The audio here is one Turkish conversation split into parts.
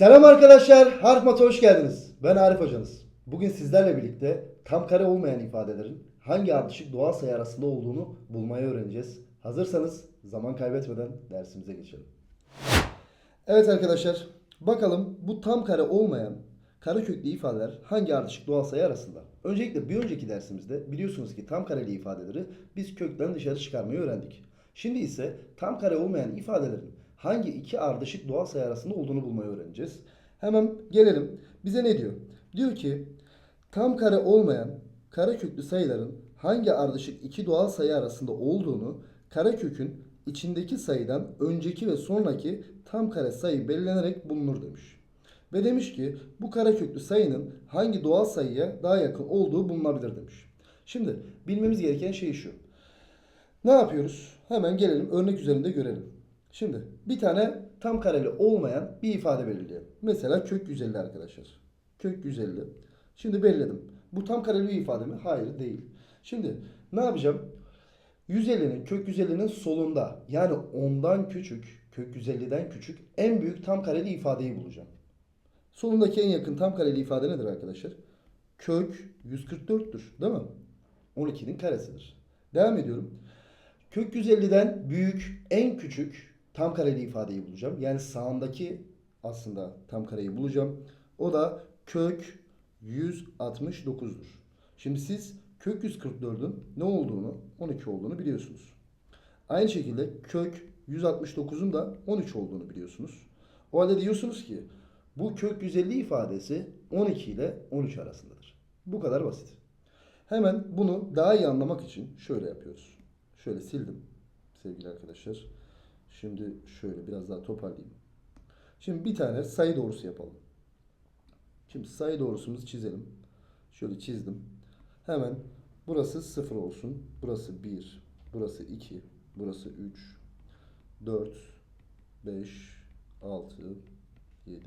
Selam arkadaşlar, Harf Mat'a hoş geldiniz. Ben Arif hocanız. Bugün sizlerle birlikte tam kare olmayan ifadelerin hangi ardışık doğal sayı arasında olduğunu bulmayı öğreneceğiz. Hazırsanız zaman kaybetmeden dersimize geçelim. Evet arkadaşlar, bakalım bu tam kare olmayan kareköklü ifadeler hangi ardışık doğal sayı arasında? Öncelikle bir önceki dersimizde biliyorsunuz ki tam kareli ifadeleri biz kökten dışarı çıkarmayı öğrendik. Şimdi ise tam kare olmayan ifadelerin hangi iki ardışık doğal sayı arasında olduğunu bulmayı öğreneceğiz. Hemen gelelim. Bize ne diyor? Diyor ki tam kare olmayan kareköklü sayıların hangi ardışık iki doğal sayı arasında olduğunu karekökün içindeki sayıdan önceki ve sonraki tam kare sayı belirlenerek bulunur demiş. Ve demiş ki bu kareköklü sayının hangi doğal sayıya daha yakın olduğu bulunabilir demiş. Şimdi bilmemiz gereken şey şu. Ne yapıyoruz? Hemen gelelim örnek üzerinde görelim. Şimdi bir tane tam kareli olmayan bir ifade belirleyelim. Mesela kök 150 arkadaşlar. Kök 150. Şimdi belirledim. Bu tam kareli bir ifade mi? Hayır değil. Şimdi ne yapacağım? 150'nin kök 150'nin solunda yani ondan küçük kök 150'den küçük en büyük tam kareli ifadeyi bulacağım. Solundaki en yakın tam kareli ifade nedir arkadaşlar? Kök 144'tür değil mi? 12'nin karesidir. Devam ediyorum. Kök 150'den büyük en küçük tam kareli ifadeyi bulacağım. Yani sağındaki aslında tam kareyi bulacağım. O da kök 169'dur. Şimdi siz kök 144'ün ne olduğunu 12 olduğunu biliyorsunuz. Aynı şekilde kök 169'un da 13 olduğunu biliyorsunuz. O halde diyorsunuz ki bu kök 150 ifadesi 12 ile 13 arasındadır. Bu kadar basit. Hemen bunu daha iyi anlamak için şöyle yapıyoruz. Şöyle sildim sevgili arkadaşlar. Şimdi şöyle biraz daha toparlayayım. Şimdi bir tane sayı doğrusu yapalım. Şimdi sayı doğrusumuzu çizelim. Şöyle çizdim. Hemen burası 0 olsun. Burası 1. Burası 2. Burası 3. 4. 5. 6. 7.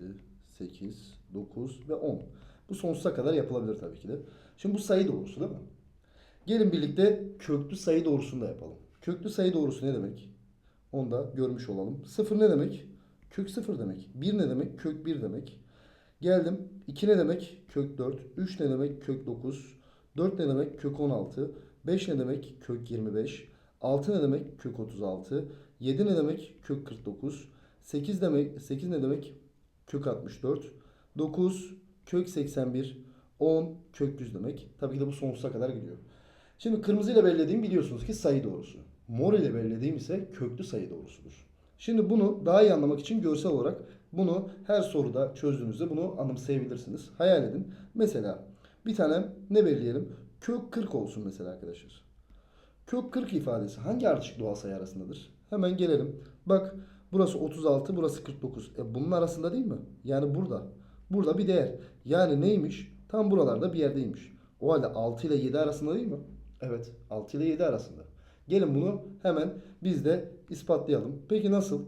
8. 9 ve 10. Bu sonsuza kadar yapılabilir tabii ki de. Şimdi bu sayı doğrusu değil mi? Gelin birlikte köklü sayı doğrusunu da yapalım. Köklü sayı doğrusu ne demek? Onu da görmüş olalım. 0 ne demek? Kök 0 demek. 1 ne demek? Kök 1 demek. Geldim. 2 ne demek? Kök 4. 3 ne demek? Kök 9. 4 ne demek? Kök 16. 5 ne demek? Kök 25. 6 ne demek? Kök 36. 7 ne demek? Kök 49. 8 demek 8 ne demek? Kök 64. 9 kök 81. 10 kök 100 demek. Tabii ki de bu sonsuza kadar gidiyor. Şimdi kırmızı ile belirlediğim biliyorsunuz ki sayı doğrusu. Mor ile belirlediğim ise köklü sayı doğrusudur. Şimdi bunu daha iyi anlamak için görsel olarak bunu her soruda çözdüğünüzde bunu anımsayabilirsiniz. Hayal edin. Mesela bir tane ne belirleyelim? Kök 40 olsun mesela arkadaşlar. Kök 40 ifadesi hangi ardışık doğal sayı arasındadır? Hemen gelelim. Bak burası 36, burası 49. E bunun arasında değil mi? Yani burada. Burada bir değer. Yani neymiş? Tam buralarda bir yerdeymiş. O halde 6 ile 7 arasında değil mi? Evet. 6 ile 7 arasında. Gelin bunu hemen biz de ispatlayalım. Peki nasıl?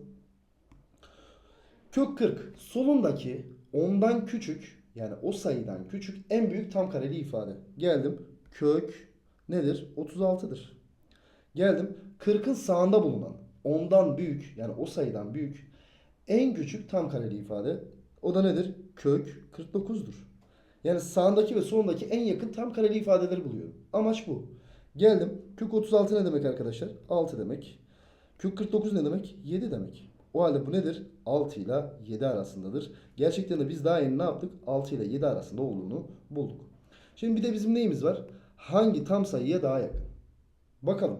Kök 40 solundaki ondan küçük yani o sayıdan küçük en büyük tam kareli ifade. Geldim. Kök nedir? 36'dır. Geldim. 40'ın sağında bulunan ondan büyük yani o sayıdan büyük en küçük tam kareli ifade. O da nedir? Kök 49'dur. Yani sağındaki ve solundaki en yakın tam kareli ifadeleri buluyorum. Amaç bu. Geldim. Kök 36 ne demek arkadaşlar? 6 demek. Kök 49 ne demek? 7 demek. O halde bu nedir? 6 ile 7 arasındadır. Gerçekten de biz daha yeni ne yaptık? 6 ile 7 arasında olduğunu bulduk. Şimdi bir de bizim neyimiz var? Hangi tam sayıya daha yakın? Bakalım.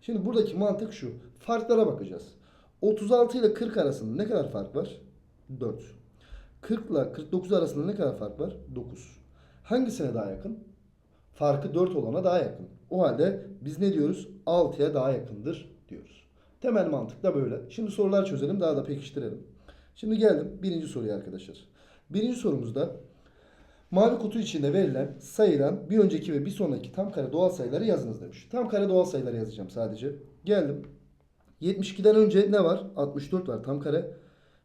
Şimdi buradaki mantık şu. Farklara bakacağız. 36 ile 40 arasında ne kadar fark var? 4. 40 ile 49 arasında ne kadar fark var? 9. Hangisine daha yakın? Farkı 4 olana daha yakın. O halde biz ne diyoruz? 6'ya daha yakındır diyoruz. Temel mantık da böyle. Şimdi sorular çözelim daha da pekiştirelim. Şimdi geldim birinci soruya arkadaşlar. Birinci sorumuzda mavi kutu içinde verilen sayıdan bir önceki ve bir sonraki tam kare doğal sayıları yazınız demiş. Tam kare doğal sayıları yazacağım sadece. Geldim. 72'den önce ne var? 64 var tam kare.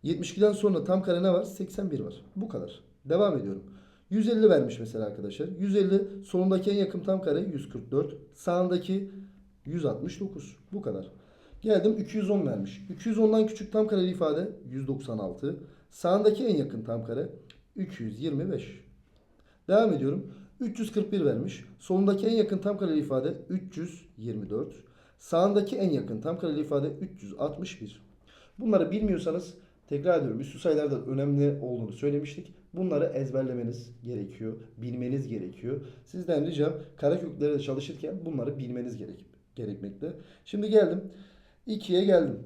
72'den sonra tam kare ne var? 81 var. Bu kadar. Devam ediyorum. 150 vermiş mesela arkadaşlar. 150 solundaki en yakın tam kare 144. Sağındaki 169. Bu kadar. Geldim 210 vermiş. 210'dan küçük tam kareli ifade 196. Sağındaki en yakın tam kare 325. Devam ediyorum. 341 vermiş. Solundaki en yakın tam kareli ifade 324. Sağındaki en yakın tam kareli ifade 361. Bunları bilmiyorsanız tekrar ediyorum üstü sayılarda önemli olduğunu söylemiştik. Bunları ezberlemeniz gerekiyor, bilmeniz gerekiyor. Sizden ricam karaköklere çalışırken bunları bilmeniz gerek, gerekmekte. Şimdi geldim 2'ye geldim.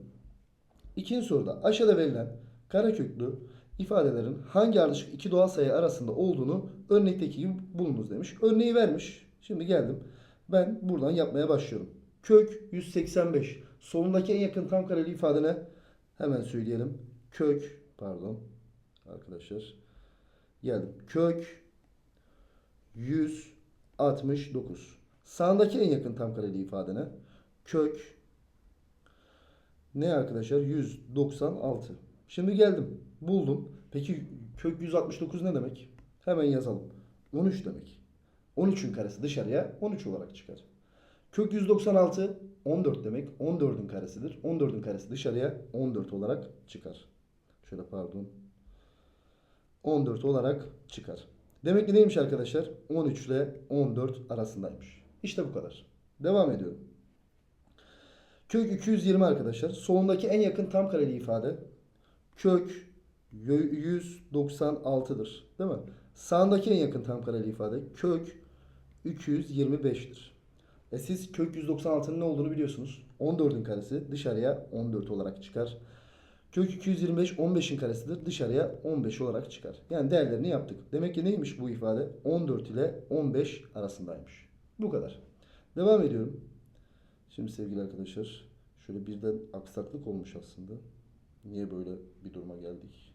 İkinci soruda aşağıda verilen kareköklü ifadelerin hangi ardışık iki doğal sayı arasında olduğunu örnekteki gibi bulunuz demiş. Örneği vermiş. Şimdi geldim. Ben buradan yapmaya başlıyorum. Kök 185. Solundaki en yakın tam kareli ifade ne? Hemen söyleyelim. Kök pardon arkadaşlar. Geldim. Kök 169. Sağındaki en yakın tam kareli ifade ne? Kök ne arkadaşlar? 196. Şimdi geldim. Buldum. Peki kök 169 ne demek? Hemen yazalım. 13 demek. 13'ün karesi dışarıya 13 olarak çıkar. Kök 196 14 demek. 14'ün karesidir. 14'ün karesi dışarıya 14 olarak çıkar. Şöyle pardon. 14 olarak çıkar. Demek ki neymiş arkadaşlar? 13 ile 14 arasındaymış. İşte bu kadar. Devam ediyorum. Kök 220 arkadaşlar. Solundaki en yakın tam kareli ifade kök 196'dır. Değil mi? Sağındaki en yakın tam kareli ifade kök 225'tir. E siz kök 196'nın ne olduğunu biliyorsunuz. 14'ün karesi dışarıya 14 olarak çıkar. Kök 225 15'in karesidir. Dışarıya 15 olarak çıkar. Yani değerlerini yaptık. Demek ki neymiş bu ifade? 14 ile 15 arasındaymış. Bu kadar. Devam ediyorum. Şimdi sevgili arkadaşlar şöyle birden aksaklık olmuş aslında. Niye böyle bir duruma geldik?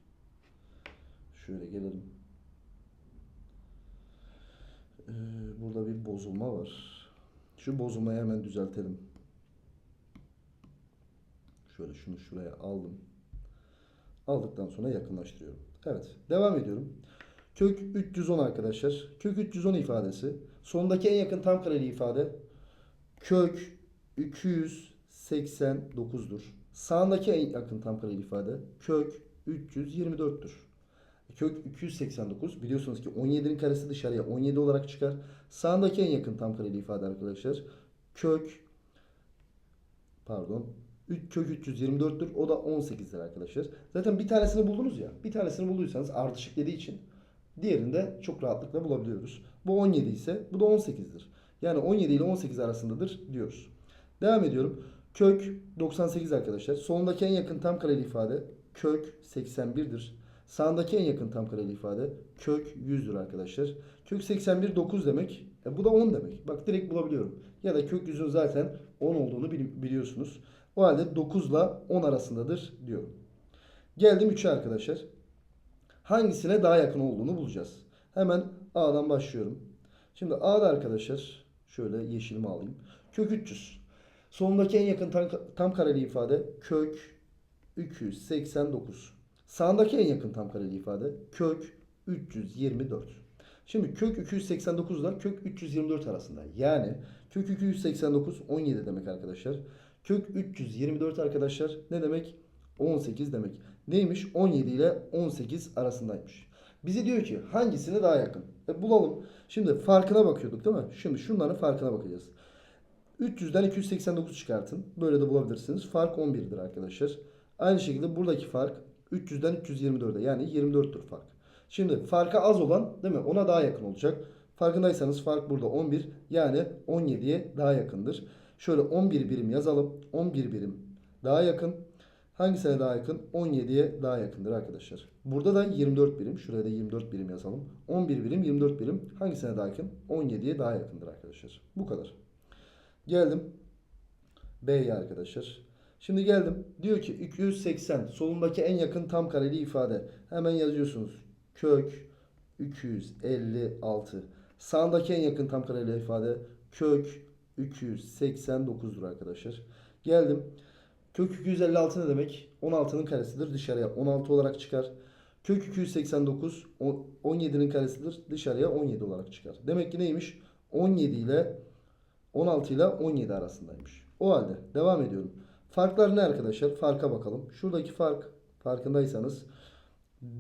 Şöyle gelelim. Ee, burada bir bozulma var. Şu bozulmayı hemen düzeltelim. Şöyle şunu şuraya aldım. Aldıktan sonra yakınlaştırıyorum. Evet. Devam ediyorum. Kök 310 arkadaşlar. Kök 310 ifadesi. Sondaki en yakın tam kareli ifade kök 289'dur. Sağındaki en yakın tam kareli ifade kök 324'tür. Kök 289 biliyorsunuz ki 17'nin karesi dışarıya 17 olarak çıkar. Sağındaki en yakın tam kareli ifade arkadaşlar kök pardon 3 kök 324'tür. O da 18'dir arkadaşlar. Zaten bir tanesini buldunuz ya. Bir tanesini bulduysanız ardışık dediği için diğerini de çok rahatlıkla bulabiliyoruz. Bu 17 ise bu da 18'dir. Yani 17 ile 18 arasındadır diyoruz. Devam ediyorum. Kök 98 arkadaşlar. Solundaki en yakın tam kareli ifade kök 81'dir. Sağındaki en yakın tam kareli ifade kök 100'dür arkadaşlar. Kök 81 9 demek. E bu da 10 demek. Bak direkt bulabiliyorum. Ya da kök 100'ün zaten 10 olduğunu bili- biliyorsunuz. O halde 9 ile 10 arasındadır diyorum. Geldim 3'e arkadaşlar. Hangisine daha yakın olduğunu bulacağız. Hemen A'dan başlıyorum. Şimdi A'da arkadaşlar şöyle yeşilimi alayım. Kök 300. Solundaki en yakın tam, tam kareli ifade kök 289. Sağındaki en yakın tam kareli ifade kök 324. Şimdi kök 289 ile kök 324 arasında. Yani kök 289 17 demek arkadaşlar. Kök 324 arkadaşlar ne demek? 18 demek. Neymiş? 17 ile 18 arasındaymış. Bize diyor ki hangisine daha yakın? E bulalım. Şimdi farkına bakıyorduk değil mi? Şimdi şunların farkına bakacağız. 300'den 289 çıkartın. Böyle de bulabilirsiniz. Fark 11'dir arkadaşlar. Aynı şekilde buradaki fark 300'den 324'e yani 24'tür fark. Şimdi farka az olan değil mi? Ona daha yakın olacak. Farkındaysanız fark burada 11 yani 17'ye daha yakındır. Şöyle 11 birim yazalım. 11 birim daha yakın. Hangisine daha yakın? 17'ye daha yakındır arkadaşlar. Burada da 24 birim. Şuraya da 24 birim yazalım. 11 birim 24 birim. Hangisine daha yakın? 17'ye daha yakındır arkadaşlar. Bu kadar. Geldim B'ye arkadaşlar. Şimdi geldim. Diyor ki 280 solundaki en yakın tam kareli ifade. Hemen yazıyorsunuz. Kök 256. Sağındaki en yakın tam kareli ifade kök 289'dur arkadaşlar. Geldim. Kök 256 ne demek? 16'nın karesidir dışarıya 16 olarak çıkar. Kök 289 o- 17'nin karesidir dışarıya 17 olarak çıkar. Demek ki neymiş? 17 ile 16 ile 17 arasındaymış. O halde devam ediyorum. Farklar ne arkadaşlar? Farka bakalım. Şuradaki fark farkındaysanız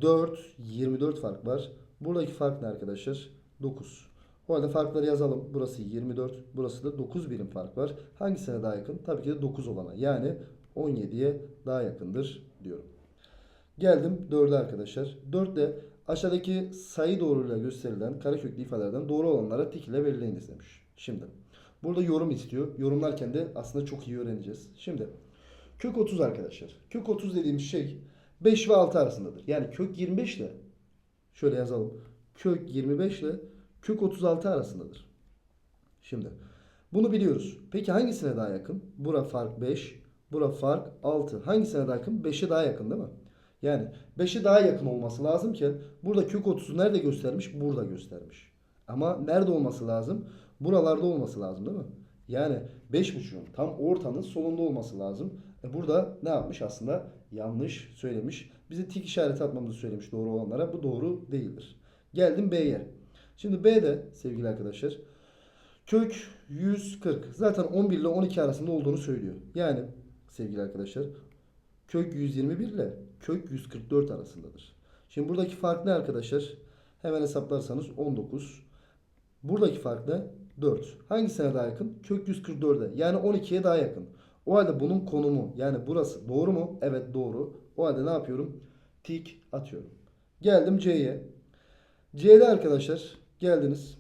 4, 24 fark var. Buradaki fark ne arkadaşlar? 9. O halde farkları yazalım. Burası 24, burası da 9 birim fark var. Hangisine daha yakın? Tabii ki de 9 olana. Yani 17'ye daha yakındır diyorum. Geldim 4'e arkadaşlar. 4 de aşağıdaki sayı doğruyla gösterilen kareköklü ifadelerden doğru olanlara tik ile belirleyiniz demiş. Şimdi burada yorum istiyor. Yorumlarken de aslında çok iyi öğreneceğiz. Şimdi kök 30 arkadaşlar. Kök 30 dediğimiz şey 5 ve 6 arasındadır. Yani kök 25 ile şöyle yazalım. Kök 25 ile kök 36 arasındadır. Şimdi bunu biliyoruz. Peki hangisine daha yakın? Bura fark 5, bura fark 6. Hangisine daha yakın? 5'e daha yakın değil mi? Yani 5'e daha yakın olması lazımken burada kök 30'u nerede göstermiş? Burada göstermiş. Ama nerede olması lazım? Buralarda olması lazım değil mi? Yani 5.5'un tam ortanın solunda olması lazım. E burada ne yapmış aslında? Yanlış söylemiş. Bize tik işareti atmamızı söylemiş doğru olanlara. Bu doğru değildir. Geldim B'ye. Şimdi B'de sevgili arkadaşlar kök 140 zaten 11 ile 12 arasında olduğunu söylüyor. Yani sevgili arkadaşlar kök 121 ile kök 144 arasındadır. Şimdi buradaki fark ne arkadaşlar? Hemen hesaplarsanız 19. Buradaki fark ne? 4. Hangisine daha yakın? Kök 144'e. Yani 12'ye daha yakın. O halde bunun konumu yani burası doğru mu? Evet doğru. O halde ne yapıyorum? Tik atıyorum. Geldim C'ye. C'de arkadaşlar geldiniz.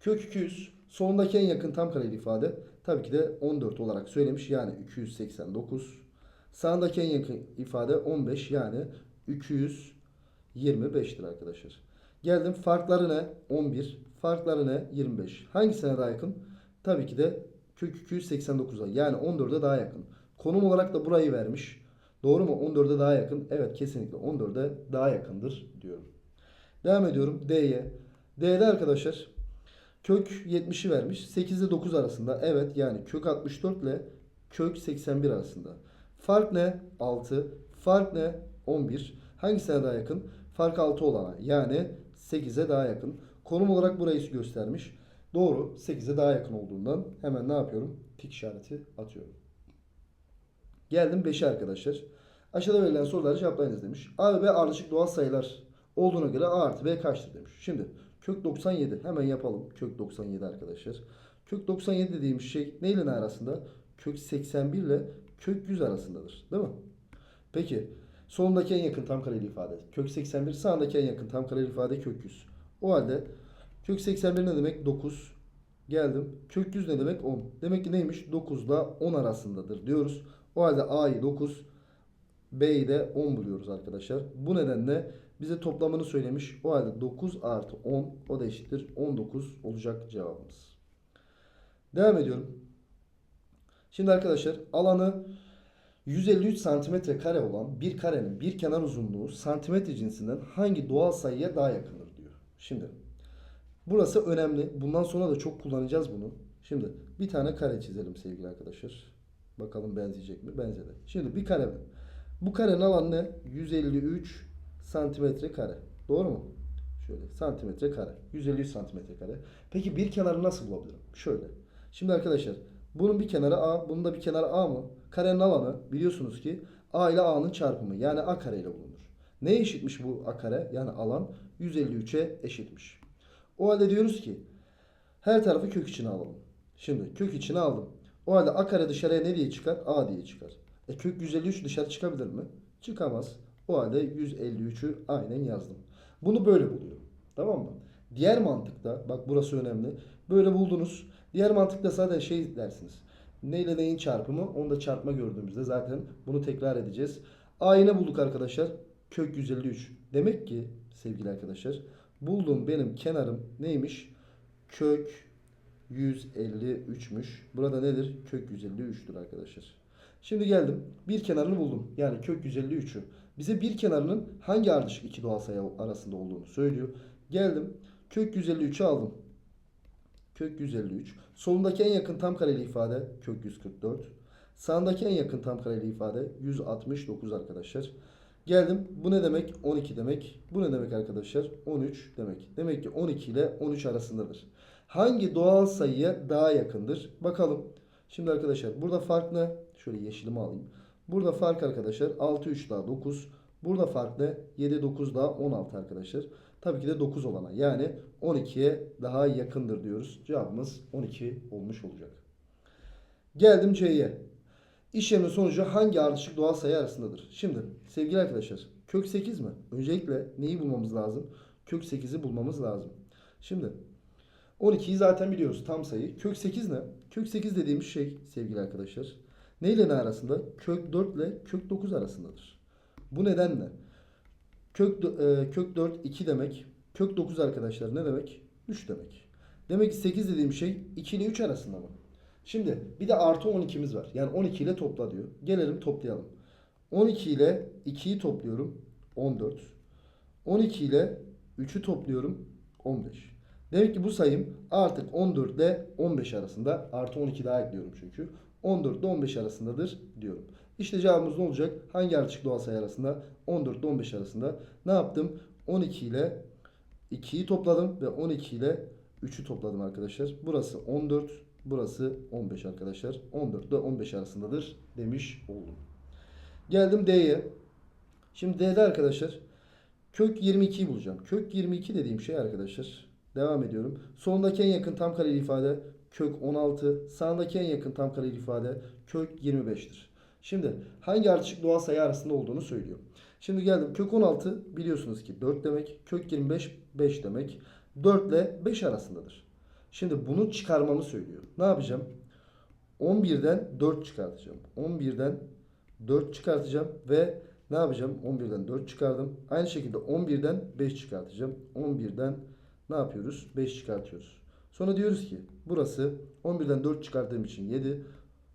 Kök 200 sonundaki en yakın tam kareli ifade tabii ki de 14 olarak söylemiş yani 289. Sağındaki en yakın ifade 15 yani 225'tir arkadaşlar. Geldim farkları ne? 11. Farkları ne? 25. Hangisine daha yakın? Tabii ki de kök 289'a yani 14'e daha yakın. Konum olarak da burayı vermiş. Doğru mu? 14'e daha yakın. Evet kesinlikle 14'e daha yakındır diyorum. Devam ediyorum D'ye. D'de arkadaşlar kök 70'i vermiş. 8 ile 9 arasında. Evet yani kök 64 ile kök 81 arasında. Fark ne? 6. Fark ne? 11. Hangisine daha yakın? Fark 6 olana. Yani 8'e daha yakın. Konum olarak burayı göstermiş. Doğru. 8'e daha yakın olduğundan hemen ne yapıyorum? Tik işareti atıyorum. Geldim 5'e arkadaşlar. Aşağıda verilen soruları cevaplayınız demiş. A ve B ardışık doğal sayılar olduğuna göre A artı B kaçtır demiş. Şimdi kök 97 hemen yapalım. Kök 97 arkadaşlar. Kök 97 dediğimiz şey neyle ne arasında? Kök 81 ile kök 100 arasındadır. Değil mi? Peki solundaki en yakın tam kareli ifade. Kök 81 sağındaki en yakın tam kareli ifade kök 100. O halde kök 81 ne demek? 9. Geldim. Kök 100 ne demek? 10. Demek ki neymiş? 9 ile 10 arasındadır diyoruz. O halde A'yı 9, B'yi de 10 buluyoruz arkadaşlar. Bu nedenle bize toplamını söylemiş. O halde 9 artı 10 o da eşittir. 19 olacak cevabımız. Devam ediyorum. Şimdi arkadaşlar alanı 153 santimetre kare olan bir karenin bir kenar uzunluğu santimetre cinsinden hangi doğal sayıya daha yakındır diyor. Şimdi burası önemli. Bundan sonra da çok kullanacağız bunu. Şimdi bir tane kare çizelim sevgili arkadaşlar. Bakalım benzeyecek mi? Benzedi. Şimdi bir kare. Bu karenin alanı ne? 153 santimetre kare. Doğru mu? Şöyle santimetre kare. 153 santimetre kare. Peki bir kenarı nasıl bulabilirim? Şöyle. Şimdi arkadaşlar bunun bir kenarı A, bunun da bir kenarı A mı? Karenin alanı biliyorsunuz ki A ile A'nın çarpımı. Yani A kare ile bulunur. Ne eşitmiş bu A kare? Yani alan 153'e eşitmiş. O halde diyoruz ki her tarafı kök içine alalım. Şimdi kök içine aldım. O halde A kare dışarıya ne diye çıkar? A diye çıkar. E kök 153 dışarı çıkabilir mi? Çıkamaz. O halde 153'ü aynen yazdım. Bunu böyle buluyorum. Tamam mı? Diğer mantıkta bak burası önemli. Böyle buldunuz. Diğer mantıkta zaten şey dersiniz. Ne ile neyin çarpımı? Onu da çarpma gördüğümüzde zaten bunu tekrar edeceğiz. A'yı ne bulduk arkadaşlar? Kök 153. Demek ki sevgili arkadaşlar bulduğum benim kenarım neymiş? Kök 153'müş. Burada nedir? Kök 153'tür arkadaşlar. Şimdi geldim. Bir kenarını buldum. Yani kök 153'ü. Bize bir kenarının hangi ardışık iki doğal sayı arasında olduğunu söylüyor. Geldim. Kök 153'ü aldım. Kök 153. Solundaki en yakın tam kareli ifade kök 144. Sağındaki en yakın tam kareli ifade 169 arkadaşlar. Geldim. Bu ne demek? 12 demek. Bu ne demek arkadaşlar? 13 demek. Demek ki 12 ile 13 arasındadır. Hangi doğal sayıya daha yakındır? Bakalım. Şimdi arkadaşlar burada fark ne? Şöyle yeşilimi alayım. Burada fark arkadaşlar 6 3 daha 9. Burada fark ne? 7, 9 daha 16 arkadaşlar. Tabii ki de 9 olana. Yani 12'ye daha yakındır diyoruz. Cevabımız 12 olmuş olacak. Geldim C'ye. İşlemin sonucu hangi ardışık doğal sayı arasındadır? Şimdi sevgili arkadaşlar kök 8 mi? Öncelikle neyi bulmamız lazım? Kök 8'i bulmamız lazım. Şimdi 12'yi zaten biliyoruz tam sayı. Kök 8 ne? Kök 8 dediğimiz şey sevgili arkadaşlar. Ne ile ne arasında? Kök 4 ile kök 9 arasındadır. Bu nedenle kök, e, kök 4 2 demek. Kök 9 arkadaşlar ne demek? 3 demek. Demek ki 8 dediğim şey 2 ile 3 arasında mı? Şimdi bir de artı 12'miz var. Yani 12 ile topla diyor. Gelelim toplayalım. 12 ile 2'yi topluyorum. 14. 12 ile 3'ü topluyorum. 15. Demek ki bu sayım artık 14 ile 15 arasında. Artı 12 daha ekliyorum çünkü. 14 ile 15 arasındadır diyorum. İşte cevabımız ne olacak? Hangi ardışık doğal sayı arasında? 14 ile 15 arasında. Ne yaptım? 12 ile 2'yi topladım ve 12 ile 3'ü topladım arkadaşlar. Burası 14, burası 15 arkadaşlar. 14 ile 15 arasındadır demiş oldum. Geldim D'ye. Şimdi D'de arkadaşlar kök 22'yi bulacağım. Kök 22 dediğim şey arkadaşlar. Devam ediyorum. Solundaki en yakın tam kareli ifade kök 16. Sağındaki en yakın tam kareli ifade kök 25'tir. Şimdi hangi ardışık doğal sayı arasında olduğunu söylüyor. Şimdi geldim. Kök 16 biliyorsunuz ki 4 demek. Kök 25 5 demek. 4 ile 5 arasındadır. Şimdi bunu çıkarmamı söylüyor. Ne yapacağım? 11'den 4 çıkartacağım. 11'den 4 çıkartacağım ve ne yapacağım? 11'den 4 çıkardım. Aynı şekilde 11'den 5 çıkartacağım. 11'den ne yapıyoruz? 5 çıkartıyoruz. Sonra diyoruz ki burası 11'den 4 çıkardığım için 7.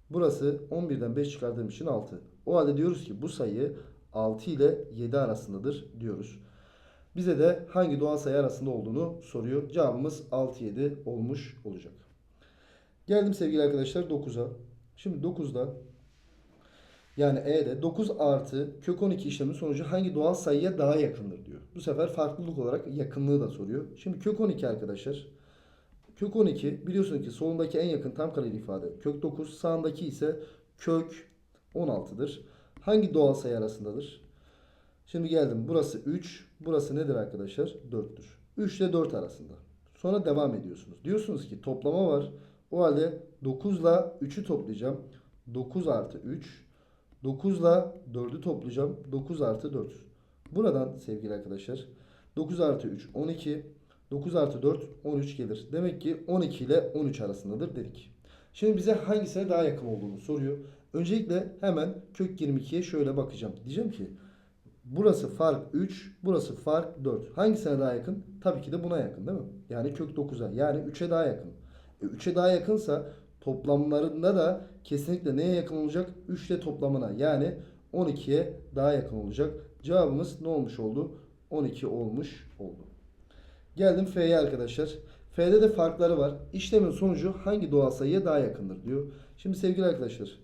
Burası 11'den 5 çıkardığım için 6. O halde diyoruz ki bu sayı 6 ile 7 arasındadır diyoruz. Bize de hangi doğal sayı arasında olduğunu soruyor. Cevabımız 6 7 olmuş olacak. Geldim sevgili arkadaşlar 9'a. Şimdi 9'da yani E'de 9 artı kök 12 işlemin sonucu hangi doğal sayıya daha yakındır diyor. Bu sefer farklılık olarak yakınlığı da soruyor. Şimdi kök 12 arkadaşlar. Kök 12 biliyorsunuz ki solundaki en yakın tam kareli ifade kök 9 sağındaki ise kök 16'dır. Hangi doğal sayı arasındadır? Şimdi geldim. Burası 3. Burası nedir arkadaşlar? 4'tür. 3 ile 4 arasında. Sonra devam ediyorsunuz. Diyorsunuz ki toplama var. O halde 9 ile 3'ü toplayacağım. 9 artı 3. 9 ile 4'ü toplayacağım. 9 artı 4. Buradan sevgili arkadaşlar 9 artı 3 12. 9 artı 4 13 gelir. Demek ki 12 ile 13 arasındadır dedik. Şimdi bize hangisine daha yakın olduğunu soruyor. Öncelikle hemen kök 22'ye şöyle bakacağım. Diyeceğim ki burası fark 3, burası fark 4. Hangisine daha yakın? Tabii ki de buna yakın değil mi? Yani kök 9'a yani 3'e daha yakın. E, 3'e daha yakınsa toplamlarında da kesinlikle neye yakın olacak? 3 ile toplamına yani 12'ye daha yakın olacak. Cevabımız ne olmuş oldu? 12 olmuş oldu. Geldim F'ye arkadaşlar. F'de de farkları var. İşlemin sonucu hangi doğal sayıya daha yakındır diyor. Şimdi sevgili arkadaşlar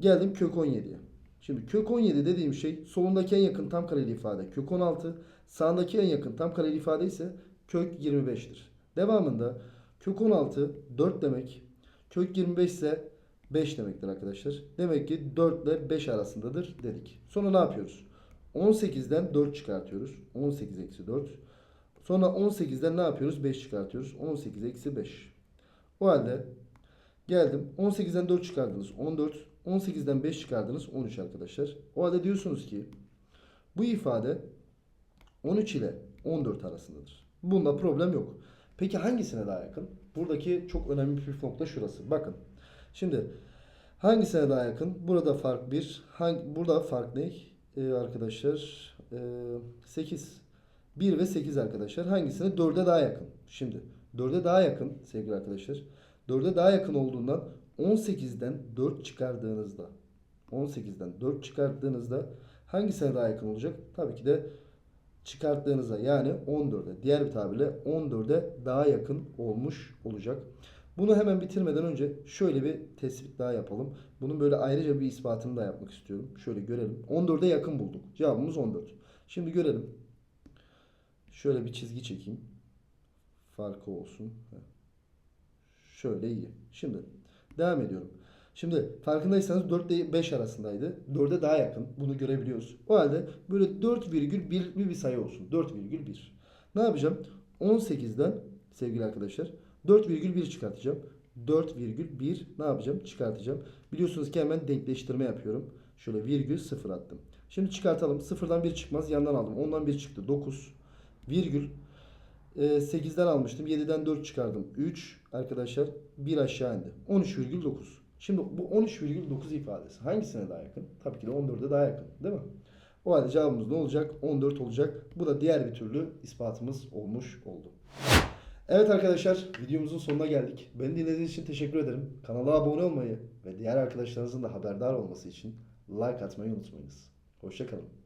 geldim kök 17'ye. Şimdi kök 17 dediğim şey solundaki en yakın tam kareli ifade kök 16. Sağındaki en yakın tam kareli ifade ise kök 25'tir. Devamında kök 16 4 demek. Kök 25 ise 5 demektir arkadaşlar. Demek ki 4 ile 5 arasındadır dedik. Sonra ne yapıyoruz? 18'den 4 çıkartıyoruz. 18 eksi 4. Sonra 18'den ne yapıyoruz? 5 çıkartıyoruz. 18 eksi 5. O halde geldim. 18'den 4 çıkardınız. 14. 18'den 5 çıkardınız. 13 arkadaşlar. O halde diyorsunuz ki bu ifade 13 ile 14 arasındadır. Bunda problem yok. Peki hangisine daha yakın? Buradaki çok önemli bir nokta şurası. Bakın. Şimdi hangisine daha yakın? Burada fark 1. Hangi, burada fark ne? Ee, arkadaşlar ee, 8. 1 ve 8 arkadaşlar. Hangisine? 4'e daha yakın. Şimdi 4'e daha yakın sevgili arkadaşlar. 4'e daha yakın olduğundan 18'den 4 çıkardığınızda 18'den 4 çıkarttığınızda hangisine daha yakın olacak? Tabii ki de çıkarttığınızda yani 14'e diğer bir tabirle 14'e daha yakın olmuş olacak. Bunu hemen bitirmeden önce şöyle bir tespit daha yapalım. Bunun böyle ayrıca bir ispatını da yapmak istiyorum. Şöyle görelim. 14'e yakın bulduk. Cevabımız 14. Şimdi görelim. Şöyle bir çizgi çekeyim. Farkı olsun. Şöyle iyi. Şimdi devam ediyorum. Şimdi farkındaysanız 4 ile 5 arasındaydı. 4'e daha yakın. Bunu görebiliyoruz. O halde böyle 4,1 bir sayı olsun. 4,1. Ne yapacağım? 18'den sevgili arkadaşlar 4,1 çıkartacağım. 4,1 ne yapacağım? Çıkartacağım. Biliyorsunuz ki hemen denkleştirme yapıyorum. Şöyle virgül 0 attım. Şimdi çıkartalım. 0'dan 1 çıkmaz. Yandan aldım. Ondan 1 çıktı. 9 virgül e, 8'den almıştım. 7'den 4 çıkardım. 3 arkadaşlar 1 aşağı indi. 13,9. Şimdi bu 13,9 ifadesi hangisine daha yakın? Tabii ki de 14'e daha yakın. Değil mi? O halde cevabımız ne olacak? 14 olacak. Bu da diğer bir türlü ispatımız olmuş oldu. Evet arkadaşlar videomuzun sonuna geldik. Beni dinlediğiniz için teşekkür ederim. Kanala abone olmayı ve diğer arkadaşlarınızın da haberdar olması için like atmayı unutmayınız. Hoşçakalın.